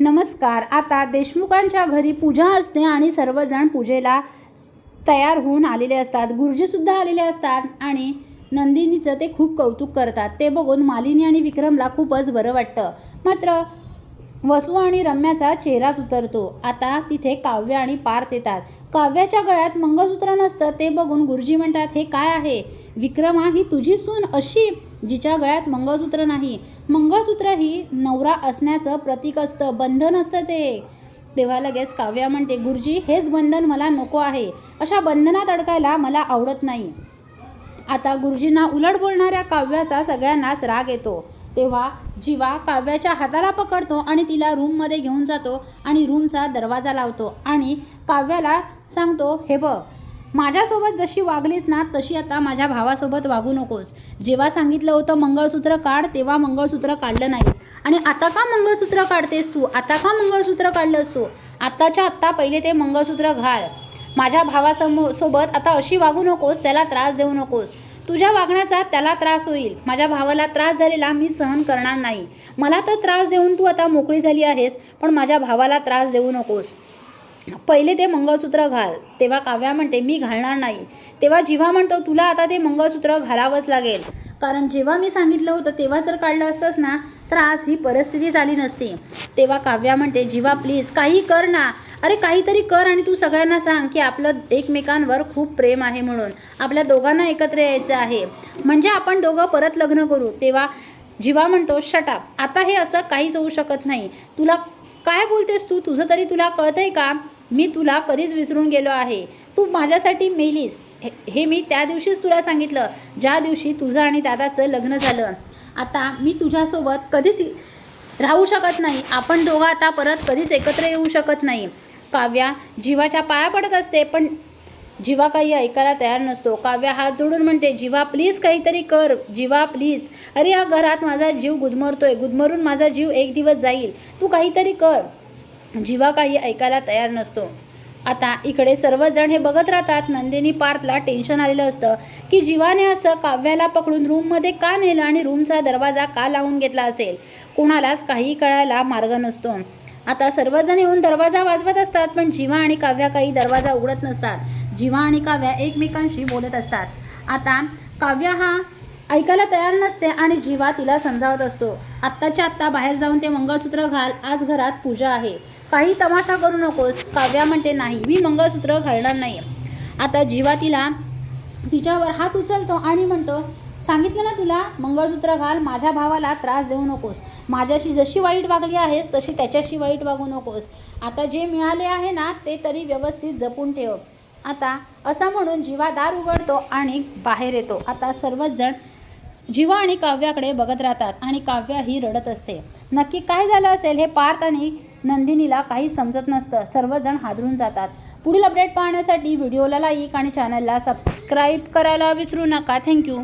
नमस्कार. आता देशमुखांच्या घरी पूजा असते आणि सर्वजण पूजेला तयार होऊन आलेले असतात. गुरुजीसुद्धा आलेले असतात आणि नंदिनीचं ते खूप कौतुक करतात. ते बघून मालिनी आणि विक्रमला खूपच बरं वाटतं. मात्र वसू आणि रम्याचा चेहराच उतरतो आता तिथे काव्य आणि पार्थ येतात. काव्याच्या गळ्यात मंगळसूत्र नसतं ते बघून गुरुजी म्हणतात हे काय आहे? विक्रमा ही तुझी सून अशी जिच्या गळ्यात मंगळसूत्र नाही. मंगळसूत्र ही नवरा असण्याचं प्रतीक असतं बंधन असतं ते. तेव्हा लगेच काव्या म्हणते गुरुजी हेच बंधन मला नको आहे. अशा बंधनात अडकायला मला आवडत नाही. आता गुरुजींना उलट बोलणाऱ्या काव्याचा सगळ्यांनाच राग येतो. तेव्हा जीवा काव्याच्या हाताला पकडतो आणि तिला रूममध्ये घेऊन जातो आणि रूमचा दरवाजा लावतो आणि काव्याला सांगतो हे बघ माझ्यासोबत जशी वागलीस ना तशी आता माझ्या भावासोबत वागू नकोस. जेव्हा सांगितलं होतं मंगळसूत्र काढ तेव्हा मंगळसूत्र काढलं नाही आणि आता का मंगळसूत्र काढतेस तू? आता का मंगळसूत्र काढलंस तू? आत्ताच्या आत्ता पहिले ते मंगळसूत्र घाल. माझ्या भावासमो सोबत आता अशी वागू नकोस त्याला त्रास देऊ नकोस. तुझ्या वागण्याचा त्याला त्रास होईल. माझ्या भावाला त्रास झालेला मी सहन करणार नाही. मला तर त्रास देऊन तू आता मोकळी झाली आहेस पण माझ्या भावाला त्रास देऊ नकोस. पहिले ते मंगळसूत्र घाल तेव्हा काव्या म्हणते मी घालणार नाही. तेव्हा जिव्हा म्हणतो तुला आता ते मंगळसूत्र घालावंच लागेल. कारण जेव्हा मी सांगितलं होतं तेव्हा जर काढलं असतंस ना तर आज ही परिस्थिती झाली नसती. तेव्हा काव्या म्हणते जिवा प्लीज काही कर ना. अरे काहीतरी कर आणि तू सगळ्यांना सांग की आपलं एकमेकांवर खूप प्रेम आहे म्हणून. आपल्या दोघांना एकत्र यायचं आहे. म्हणजे आपण दोघं परत लग्न करू. तेव्हा जीवा म्हणतो शटाप आता हे असं काहीच होऊ शकत नाही. तुला काय बोलतेस तू? तुझं तरी तुला कळतंय का? मी तुला कधीच विसरून गेलो आहे. तू माझ्यासाठी मेलीस. हे हे मी त्या दिवशीच तुला सांगितलं. ज्या दिवशी तुझं आणि दादाचं लग्न झालं. आता मी तुझ्यासोबत कधीच राहू शकत नाही. आपण दोघं आता परत कधीच एकत्र येऊ शकत नाही. काव्या जीवाच्या पाया पडत असते पण जीवा काही ऐकायला तयार नसतो. काव्या हात जोडून म्हणते जीवा प्लीज काहीतरी कर. जीवा प्लीज अरे या घरात माझा जीव गुदमरतोय. गुदमरून माझा जीव एक दिवस जाईल. तू काहीतरी कर. जीवा काही ऐकायला तयार नसतो. आता इकडे सर्वजण हे बघत राहतात. नंदिनी पार्थला टेन्शन आलेलं असतं की जीवाने असं काव्याला पकडून रूममध्ये का नेलं आणि रूमचा दरवाजा का लावून घेतला असेल? कोणालाच काही कळायला मार्ग नसतो. आता सर्वजण येऊन दरवाजा वाजवत असतात पण जीवा आणि काव्या काही दरवाजा उघडत नसतात. जीवा आणि काव्या एकमेकांशी बोलत असतात. आता काव्या हा ऐकायला तयार नसते आणि जीवा तिला समजावत असतो. आत्ताच्या आत्ता बाहेर जाऊन ते मंगळसूत्र घाल आज घरात पूजा आहे. काही तमाशा करू नकोस काव्या म्हणते नाही मी मंगळसूत्र घालणार नाही आता जीवा तिला तिच्यावर हात उचलतो आणि म्हणतो सांगितलं ना तुला मंगळसूत्र घाल माझ्या भावाला त्रास देऊ नकोस. माझ्याशी जशी वाईट वागली आहेस तशी त्याच्याशी वाईट वागू नकोस. आता जे मिळाले आहे ना ते तरी व्यवस्थित जपून ठेव. आता असं म्हणून जीवा दार उघडतो आणि बाहेर येतो. आता सर्वच जण जीवा आणि काव्याकडे बघत राहतात आणि काव्या ही रडत असते. नक्की काय झालं असेल हे पार्थ आणि नंदिनीला काही समजत नसतं. सर्वजण हादरून जातात. पुढील अपडेट पाहण्यासाठी व्हिडिओला लाईक आणि चॅनलला सबस्क्राईब करायला विसरू नका. थँक्यू